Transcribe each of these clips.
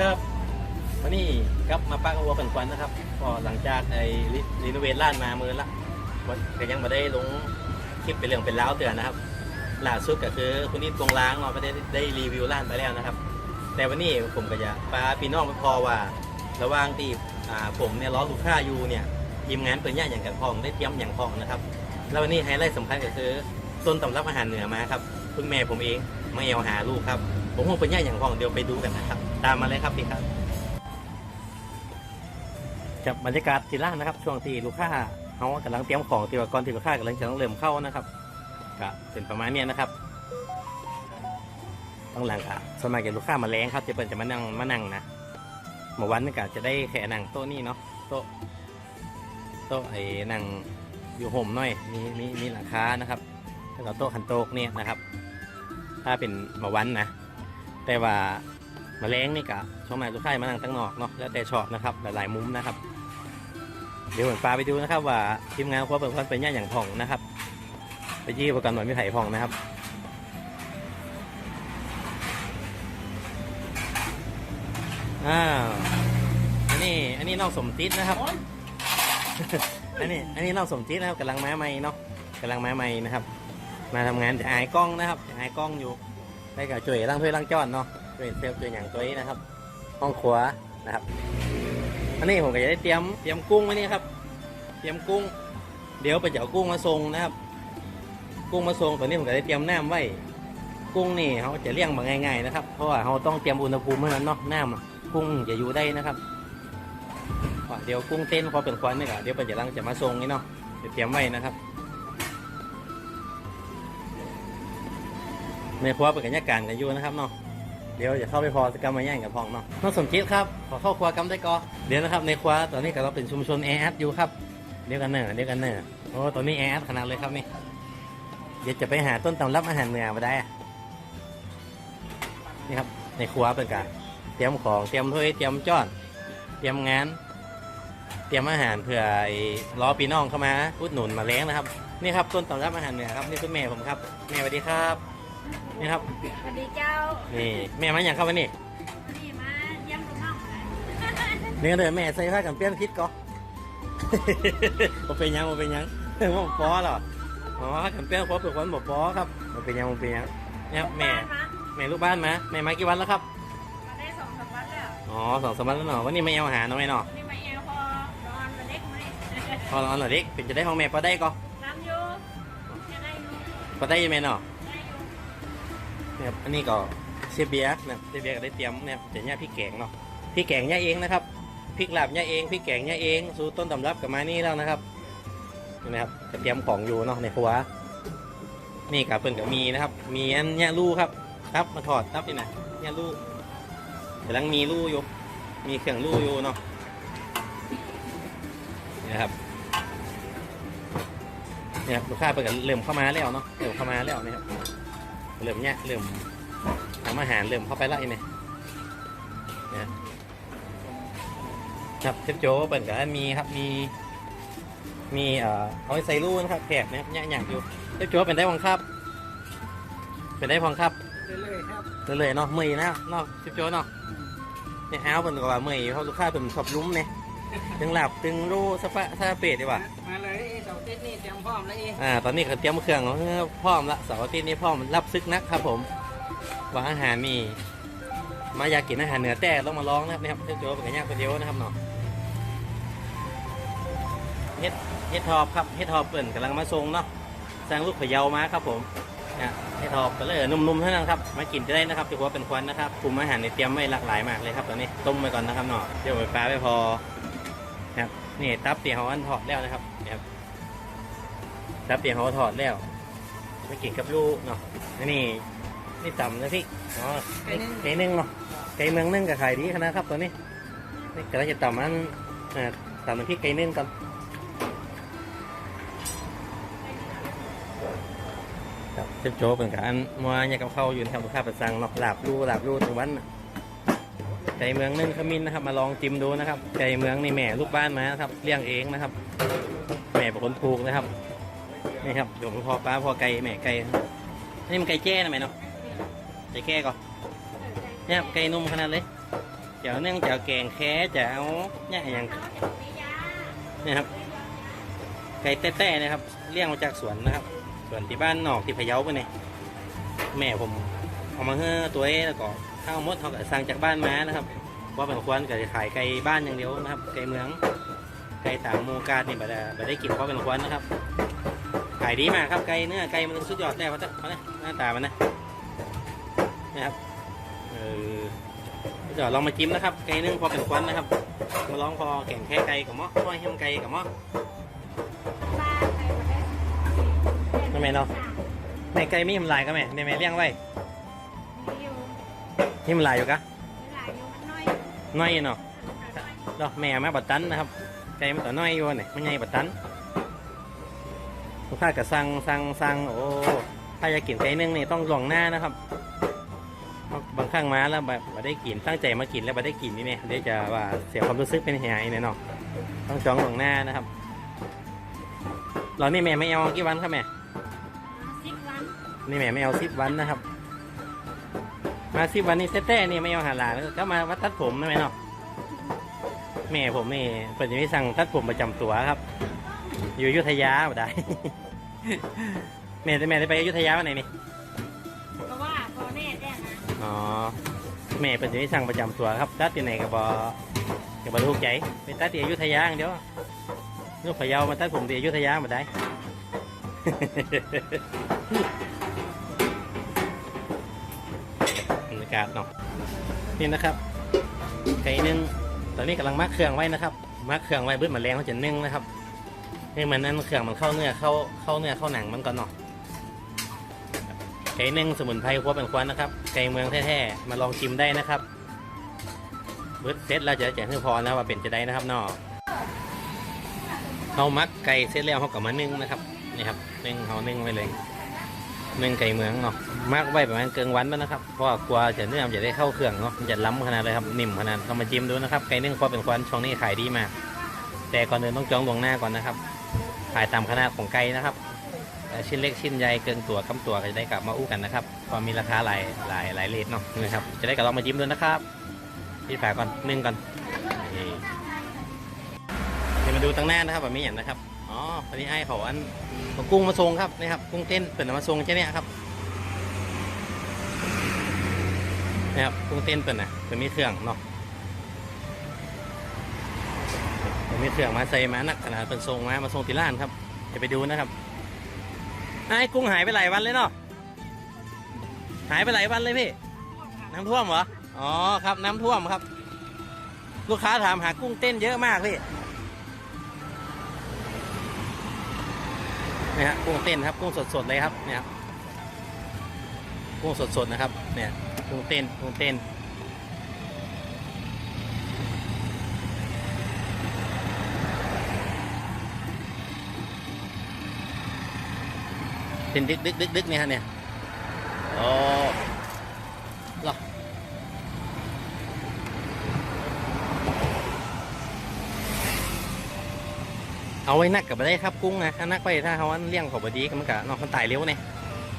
ครับวันนี้กลับมาปักเอวัวกันควันนะครับก็หลังจากไอ้รีรีโนเวทร้านมามือละวันก็ยังมาได้ลงคลิปเป็นเรื่องเป็นราวเตือนนะครับล่าสุดก็คือคุณนี่ตรงล้างเราก็ได้ได้รีวิวร้านไปแล้วนะครับ แต่วันนี้ผมก็จะปาพี่น้องพอว่า ระหว่างที่ผมเนี่ยล้อลูกค้าอยู่เนี่ยทีมงานเปิดย่างอย่างกันพองได้เตรียมอย่างพองนะครับแล้ววันนี้ไฮไลท์สำคัญก็คือต้นตำรับอาหารเหนือมาครับคุณแม่ผมเองมาเอวหาลูกครับผมคงเป็นย่างอย่างพองเดี๋ยวไปดูกันนะครับ ตามมาเลยครับพี่ครับจับบรรยากาศที่ร้านนะครับ ช่วงที่ลูกค้าเขากำลังเตรียมของที่ว่าก่อนที่ลูกค้ากำลังจะต้องเริ่มเข้านะครับก็เป็นประมาณเนี้ยนะครับต้องหลังอะสมัยเกับลูกค้ามาแรงครับจะเป็นจะมานั่งมานั่งนะเมื่อวันนี่ก็จะได้แค่นั่งโต๊ะนี่เนาะโต๊ะโต๊ะไอ้นั่งอยู่ห่มหน่อยมีมีมีหลังคานะครับแล้วก็โต๊ะขันโต๊ะเนี่ยนะครับ ถ้าเป็นเมื่อวันนะแต่ว่า มาแรงนี่กะช่วงไหนลูกค้ามานั่งตั้งนอกเนาะแล้วแต่ชอบนะครับหลายๆมุมนะครับ เดี๋ยวผมปาไปดูนะครับว่าทีมงานครัวเปิดควันเป็นย่าอย่างผ่องนะครับ ไปยี่ประกันหน่อยไม่ไผ่ผ่องนะครับอ้าวอันนี้อันนี้น้องสมจิตนะครับ อันนี้อันนี้น้องสมจิตนะครับกำลังแมาใหม่เนาะกำลังแมาใหม่นะครับ มาทำงานจะอายกล้องนะครับจะอายกล้องอยู่ได้กับช่วยล้างถ้วยล้างจานเนาะ ช่วยเซฟช่วอย่างตัวนี้นะครับ ห้องครัวนะครับ อันนี้ผมก็จะได้เตรียมเตรียมกุ้งไว้นี่ครับ เตรียมกุ้ง เดี๋ยวไปเอาะกุ้งมาส่งนะครับ กุ้งมาส่งตัวนี้ผมก็ได้เตรียมน้ำไว้ กุ้งนี่เขาจะเลี้ยงมาง่ายๆนะครับ เพราะว่าเขาต้องเตรียมอุณหภูมิเท่านั้นเนาะ น้ำกุ้งจะอยู่ได้นะครับเดี๋ยวกุ้งเต้นพอเป็นควันนี่ก็เดี๋ยวไปจะลังจะมาส่งนี่เนาะจะเตรียมไว้นะครับในครัวเป็นกันยาการกันอยู่นะครับเนาะ เดี๋ยวจะเข้าไปพอสกรรมมาแย่งกับพองเนาะน้องสมคิดครับขอเข้าครัวกรรมได้กอเดี๋ยวนะครับในครัวตอนนี้ก็เราเป็นชุมชนแออัดอยู่ครับเดี๋ยวกันเนอะเดี๋ยวกันเนอะโอ้ตอนนี้แออัดขนาดเลยครับนี่เดี๋ยวจะไปหาต้นตำรับอาหารเหนือมาได้นี่ครับในครัวเป็นการเตรียมของเตรียมถ้วยเตรียมจ้อน เตรียมงาน เตรียมอาหารเผื่อไอ้ล้อปีน้องเข้ามาอุดหนุนมาเลี้ยงนะครับนี่ครับต้นตำรับอาหารเหนือครับนี่คือแม่ผมครับแม่สวัสดีครับ นี่ครับ สวัสดีเจ้านี่แม่มาอย่างเข้ามานี่นี่มาเยี่ยมลูกน้องนะนี่ก็เลยแม่ใส่ผ้ากันเปี้ยนพิษก็บ่เป็นหยังบ่เป็นหยังบ่ปอหรออ๋อผ้ากันเปี้ยนพอเผื่อคนบ่ปอครับบ่เป็นหยังบ่เป็นหยังเนี่ยแม่บ้านมาแม่ลูกบ้านมาแม่มากี่วันแล้วครับมาได้สองสามวันแล้วอ๋อสองสามวันแล้วเนาะวันนี้ไม่เอาอาหารเนาะแม่เนาะนี่มาเอลพอนอนมาเด็กไหมพอร้อนเหรอเด็กเป็นจะได้ห้องแม่พอได้ก็น้ำอยู่จะได้อยู่พอได้ยังแม่เนาะได้อยู่เนี่ยครับอันนี้ก็เชฟเบียร์นะเชฟเบียร์ก็ได้เตรียมเนี่ยจะเนี่ยพริกแกงเนาะพริกแกงเนี่ยเองนะครับพริกลาบเนี่ยเองพริกแกงเนี่ยเองสูตรต้นตำรับกับมานี่แล้วนะครับนี่นะครับจะเตรียมของอยู่เนาะในครัวนี่กับเพิ่นก็มีนะครับ มีอันเนี่ยลู่ครับครับมาถอดครับนี่นะเนี่ยลู่กำลังมีลู่อยู่ มีเครื่องลู่อยู่เนาะนี่นะครับเนี่ยครับลูกค้าเพิ่นก็เริ่มเข้ามาแล้วเนาะเริ่มเข้ามาแล้วนะครับ เริ่มเนี่ยเริ่มทำอาหารเริ่มเข้าไปแล้วไอ้เนี่ยนะครับเชฟโจเปิดก็มีครับมี มีเอ่อเอาไว้ใส่ลู่นะครับแขกนะครับเนี่ยอย่างอยู่เชฟโจเป็นได้พองครับ เป็นได้พองครับเรื่อยๆครับเรื่อยๆเนาะเมื่อยนะเนาะเชฟโจเนาะเนี่ยอ้าวเป็นก็ว่าเมื่อยเพราะลูกค้าเป็นชอบลุ้มเนี่ยถึงหลับถึงรู้สะฟะสะเปดดีกว่ามาเลยเสาร์อา ทิตย์นี่เตรียมพร้อมแล้วเองอ่าตอนนี้เขาเตรียมเครื่องเออพร้อมละเสาร์อาทิตย์นี้พร้อมรับซึกนักครับผมว่าอาหารมีมาอยากกินอาหารเหนือแต่ต้องมาลองนะครับนะครับเชฟโจเป็นกันยากคนเดียวนะครับเนาะเฮ็ดเฮ็ดทอบครับเฮ็ดทอบเปิ่นกำลังมาทรงเนาะสร้างลูกเขยาวมาครับผมนะเฮ็ดทอบก็เลยนุ่มๆเท่านั้นครับมากินจะได้นะครับถือว่าเป็นควันนะครับกลุ่มอาหารในเตรียมไว้หลากหลายมากเลยครับตอนนี้ต้มไปก่อนนะครับเนาะเดี๋ยวไปปลาไปพอครับนี่ตับเตี๋ยวเขาอันทอดแล้วนะครับครับ รับเตียงเขาถอดแล้วไม่กินกับลูกเนาะอันนี่นี่ต่ำนะพี่อ๋อไก่ไก่นึ่งเนาะไก่เมืองนึ่งกับไข่ดีขนาดครับตัวนี้นี่กำลังจะต่ำมันเอ่อต่ำน้ำพริกไก่นึ่งกันครับเชฟโจ๊กเป็นการมัวเนี่ยกับเข้าวอยู่นะครับลูกค้าประสังเนาะหลาบลูหลาบลูทุกวันน่ะไก่เมืองนึ่งขมิ้นนะครับ มาลองจิ้มดูนะครับไก่เมืองนี่แม่ลูกบ้านมานะครับเลี้ยงเองนะครับ แม่เป็นคนปลูกนะครับ นี่ครับเดี๋ยวพอป้าพอไก่แม่ไก่นี่มันไก่แจ้นะแม่เนาะไก่แก่ก่อนนี่ยไก่นุ่มขนาดเลยเจ้าเนื่องเจ้าแกงแค่เจ้าเนี่ยอย่างนี่ครับ ไก่แต้ๆนะครับเลี้ยงมาจากสวนนะครับสวนที่บ้านนอกที่พะเยาไปเนี่ยแม่ผมเอามาเฮ้อตัวเองแล้วก็ข้าวมดเขาก็สั่งจากบ้านมานะครับเพราะเป็นควรก็จะขายไก่บ้านอย่างเดียวนะครับไก่เมืองไก่ต่างหมูกาดนี่บ่ได้บ่ได้กินเพราะเป็นควรนะครับ ขายดีมากครับไก่เนื้อไก่มันสุดยอดแล้วเพราะเพราะเนี่ยหน้าตามันนะนะครับเออเดี๋ยวลองมาจิ้มนะครับไก่นึ่งพอเป็นควันนะครับ มาลองพอแข่งแค่ไก่กับหม้อห้อยเฮมไก่กับหม้อบ้าใครมาได้ทำไมเนาะแม่ไก่มีทำลายก็แม่แม่แม่เลี้ยงไว้มีอยู่ที่มันลายอยู่กะหลายอยู่มันน้อยน้อยอยู่เนาะน้อยดอกแม่มาบัดตันนะครับไก่มันตัวน้อยอยู่เนี่ยมันใหญ่บัดตันลูก ค้าก็สั่งสั่งสั่งโอ้ถ้าจะกินไก่นึ่งนี่ต้องลวงหน้านะครับเพราะบางครั้งมาแล้วแบบไม่ได้กินตั้งใจมากินแล้วไม่ได้กินนี่เนี่ยเดี๋ยวจะว่าเสียความรู้สึกเป็นหายเนี่ยเนาะต้องจองลวงหน้านะครับเรานี่แม่ไม่เอากี่วันครับแม่สิบวันนี่แม่ไม่เอาสิบวันนะครับ มาสิบวันนี่แต้ๆนี่ไม่เอาหาหลานแล้วก็มาวัดตัดผมนะแม่เนาะแม่ผมนี่เปิดจะมีสั่งตัดผมประจำตัวครับ อยู่อยุธยาบ่ได้ แม่แม่ได้ไปอยุธยาวันไหนนี่เพราะว่าพอแน่แน่นะอ๋อแม่เปิดจะมีสั่งประจำตัวครับตัดที่ไหนกับบอกับบลูกใจไปตัดที่อยุธยาอย่างเดียวลูกพะเยามาตัดผมที่อยุธยาบ่ได้ บรรยากาศเนาะนี่นะครับไก่นึ่งตอนนี้กำลังมักเครื่องไว้นะครับมักเครื่องไว้เบื้อมาแรงเขาจะนึ่งนะครับ ให้มันนั้นเครื่องมันเข้าเนื้อเข้าเข้าเนื้อเข้าหนังมันก่อนเนาะไก่นึ่งสมุนไพรครัวเป็นควันนะครับ ไก่เมืองแท้ๆมาลองชิมได้นะครับเบิร์ดเซตเราจะแจ้งให้พอนะว่าเป็นจะได้นะครับนาะเขามักไก่เสร็จแล้วเขาก็มานึ่งนะครับนี่ครับนึ่งเขานึ่งไว้เลยเมืองไก่เมืองเนาะมากไว้ประมาณเกินวันแล้วนะครับเพราะว่ากลัวจะเนื้อมันจะได้เข้าเครื่องเนาะมันจะล้ำขนาดเลยครับนิ่มขนาดต้องมาจิ้มดูนะครับไก่นึ่งพอเป็นควันช่วงนี้ขายดีมากแต่ก่อนอื่นต้องจองล่วงหน้าก่อนนะครับ ขายตามขนาดของไก่นะครับ ชิ้นเล็กชิ้นใหญ่เกินตัวกำตัวก็จะได้กลับมาอู้กันนะครับเพอมีราคาหลายหลายหลายเลทเนาะนะครับ จะได้กลับลองมาจิ้มดูนะครับพี่ฝากก่อนนึ่งก่อนเดี๋ยวมาดูตั้งหน้านะครับแบบนี้อย่างนะครับอ๋อวันนี้ไอ้เขาอันเอากุ้งมาทรงครับนี่ครับกุ้งเต้นเปิดมาทรงใช่ไหมครับนี่ครับกุ้งเต้นเปิดนะเป็นมีเครื่องเนาะ มีเครื่องมาใส่มานักขนาดเป็นทรงมามาทรงที่ร้านครับจะไปดูนะครับไอ้กุ้งหายไปหลายวันเลยเนาะหายไปหลายวันเลยพี่น้ำท่วมเหรออ๋อครับ น้ำท่วมครับ ลูกค้าถามหากุ้งเต้นเยอะมากพี่นี่ฮะกุ้งเต้นครับกุ้งสดๆเลยครับเนี่ยครับกุ้งสดๆนะครับ เนี่ยกุ้งเต้นกุ้งเต้น เต้นดึกดึกดึกดึกเนี่ยฮะเนี่ยโอ้เหรอเอาไว้นักกับไปได้ครับกุ้งนะถ้านักไปถ้าเขาเลี้ยงเขอบดีก็มันกะนอกมันตายเร็วเนี่ย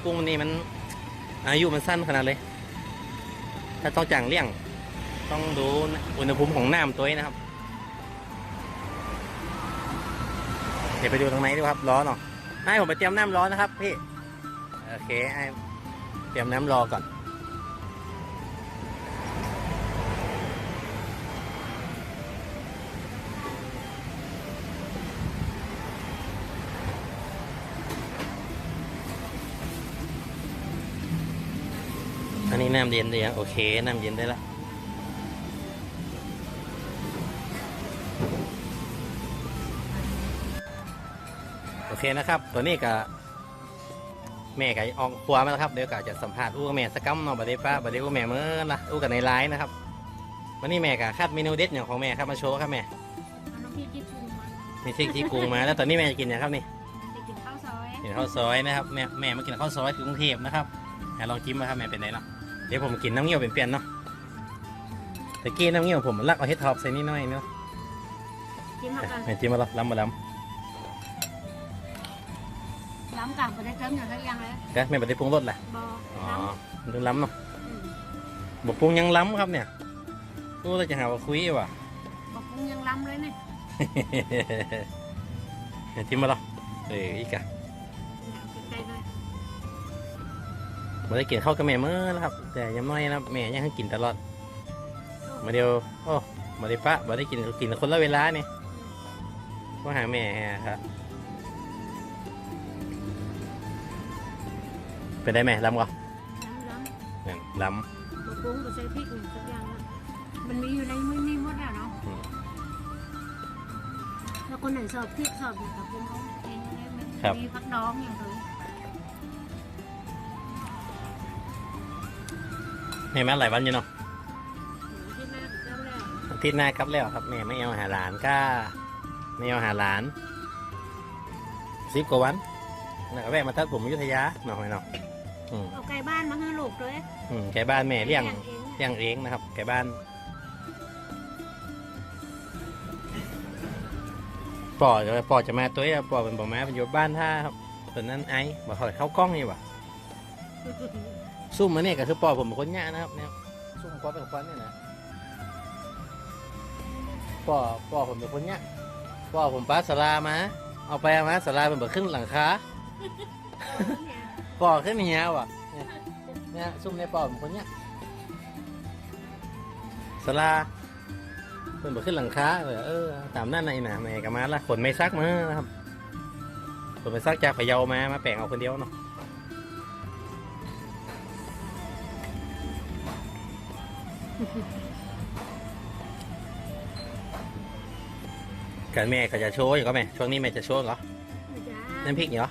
กุ้งนี่มันอายุมันสั้นขนาดเลย ถ้าต้องจ่างเลี้ยง ต้องดูอุณหภูมิของน้ำตัวนี้นะครับ เดี๋ยวไปดูตรงไหนดีครับร้อนเนาะ ให้ผมไปเตรียมน้ำร้อนนะครับพี่ โอเคให้เตรียมน้ำรอก่อน อันนี้น้ำเย็นเลยโอเค น้ำเย็นได้ละ โอเคนะครับ ตัวนี้ก็แม่ก็ออกครัวมาแล้วครับเดี๋ยวก็จะสัมภาษณ์อู้กับแม่สกกัมเนาะบัดเดี๋ยวป้าบัดเดี๋ยวอู้แม่เมื่อละอู้กันในไลน์นะครับวันนี้แม่ก็คัดเมนูเด็ดอย่างของแม่ครับมาโชว์ครับแม่น้องพี่ที่ปรุงมามีซิกที่กรุงมาแล้วตอนนี้แม่จะกินอย่างครับนี่ไปกินข้าวซอยกินข้าวซอยนะครับแม่แม่มากินข้าวซอยที่กรุงเทพนะครับให้ลองจิ้มมาครับแม่เป็นไงเนาะเดี๋ยวผมกินน้ำเงี้ยวเป็นเปลี่ยนๆเนาะตะกี้น้ำเงี้ยวผมลักเอาเฮ็ดท็อปใส่นิดหน่อยเนาะกินเท่ากันแม่จิ้มมาแล้วล้ำมาล้ ล้ำกลับไปได้เติมอย่างไรยังเลยำก็แม่บัได้ปรุงรสแหละบออ๋อล้ำดูล้ำเนาะอืมบกปรุงยังล้ำครับเนี่ยโอ้เราจะหาว่าคุยว่ะบอกปรุงยังล้ำเลยเนี่ยทิมมาหรอเอออีกอะใกล้ๆหน่อยมาได้กินข้าวกับแม่เมื่อแล้วครับ แต่ยังน้อยนะแม่ยังให้กินตลอด มาเดียวโอ้มาได้ปะมาได้กินกินคนละเวลาเนี่ยก็หาแม่ครับ เป็นได้ไหมลำก็ล้ำล้ำนั่นลบอกปรุงกับใส่พริกหนึ่งสักอย่างนะมันมีอยู่ในมือนี่หมดแล้วเนาะำอืมแล้วคนไหนสอบพริกสอบอย่างกับปรุงเอาเองเนี่ยมันครับ มีพักน้องอย่างเลยแม่มาหลายวันอยู่เนาะที่แม่กับเจ้าแล้วอาทิตย์หน้ากลับแล้วครับแม่ไม่เอาหาหลานก็ไม่เอาหาหลานสิบกว่าวันแล้วก็แวะมาทักผมอยุธยาหน่อยเนาะ อืมเอาไก่บ้านมาให้ลูกด้วยอืมแกบ้านแม่เลี้ยงเองเลี้ยงเองนะครับแกบ้านปอจะปอจะมาตัวเองปอเป็นบอกมาเป็นอยู่บ้านท่าครับตอนนั้นไอ้บอกเขาเข้ากล้องนี่วะซุ่มมาเนี่ยก็คือปอผมเป็นคนยะนะครับเนี่ยซุ่มปอเป็นคนเนี่ยนะปอปอผมเป็นคนยะปอผมปลาสลามา เอาไปเอามาสลาเป็นแบบขึ้นหลังคา ปอขึ้นเหียวอะเนี่ยเนี่ยซุ่มในปอผมคนยะสลาเป็นแบบขึ้นหลังคาเลยเออตามนั่นไอ้น่ะแม่ก็มาละขนไม่ซักมานะครับขนไม่ซักจากพะเยามามาแปลงเอาคนเดียวเนาะกันแม่เขาจะโชว์อยู่ก็แม่ช่วงนี้แม่จะโชว์เหรอน้ำพริกเหรอทำน้ำพ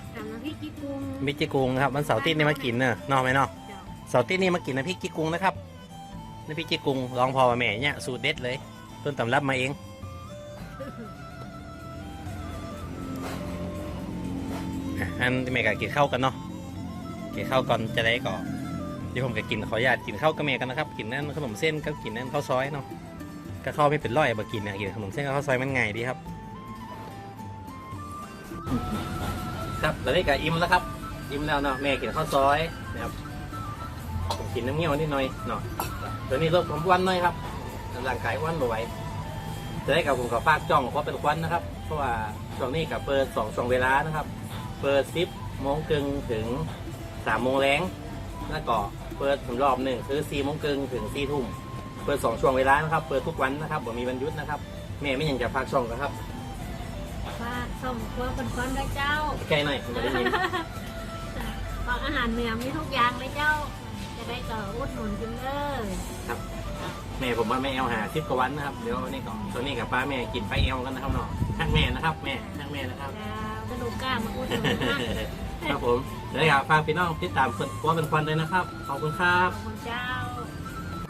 ริก กี้กุ้งน้ำพริกจีกุงนะครับวันเสาร์อาที่นี่มากินเนอะนอกไหมเนาะเจ้าเสาร์อาที่นี่มากินน้ำพริกจีกุงนะครับน้ำพริกจีกุงลองพอมาแม่เนี่ยสูตรเด็ดเลย ต้นตำรับมาเองอะอันแม่ก็กินข้าวกันเนาะกินข้าวก่อนจะได้ก่อนเดี๋ยวผมก็กินขออนุญาตกินข้าวกับแม่กันนะครับกินนั่นขนมเส้นก็กินนั่นข้าวซอยเนาะก็ข้าวไม่เป็นร้อยบ่กินเนี่ยกินขนมเส้นกับข้าวซอยมันง่ายดีครับ ครับตอนนี้ก็อิ่มแล้วครับ อิ่มแล้วเนาะแม่กินข้าวซอยนะครับผมกินน้ำเงี้ยวนิดหน่อยเนาะตัวนี้ลดผมอ้วันหน่อยครับร่างกายอ้วันบ่ไหวจะได้กับผมกับฝากจ้องเพราะเป็นควันนะครับ เพราะว่าช่วงนี้กับเปิดสองช่วงเวลานะครับ เปิดสิบโมงครึ่งถึงสามโมงแรงแล้วก็เปิดถึงรอบหนึ่งคือสี่โมงครึ่งถึงสี่ทุ่มเปิดสองช่วงเวลานะครับ เปิดทุกวันนะครับบ่มีวันหยุดนะครับ แม่ไม่ยังจะฝากช่องนะครับฝากส่งครัวคนคนได้เจ้าใกล้หน่อยผมจะได้ยิน ก็อาหารเหนือมีทุกอย่างเลยเจ้า จะได้ก็อุดหนุนกินเลยแม่ผมว่าแม่เอลหาทิปกว่าวันนะครับเดี๋ยวนี่ก่อนตอนนี้กับป้าแม่กินไปเอลกันนะครับเนาะทักแม่นะครับ แม่ทักแม่นะครับเจ้ากระดูกกล้ามาอุดหนุนนะครับผมเดี๋ยวอยากฝากพี่น้องติดตามคนว่าเป็นควันเลยนะครับขอบคุณครับขอบคุณเจ้า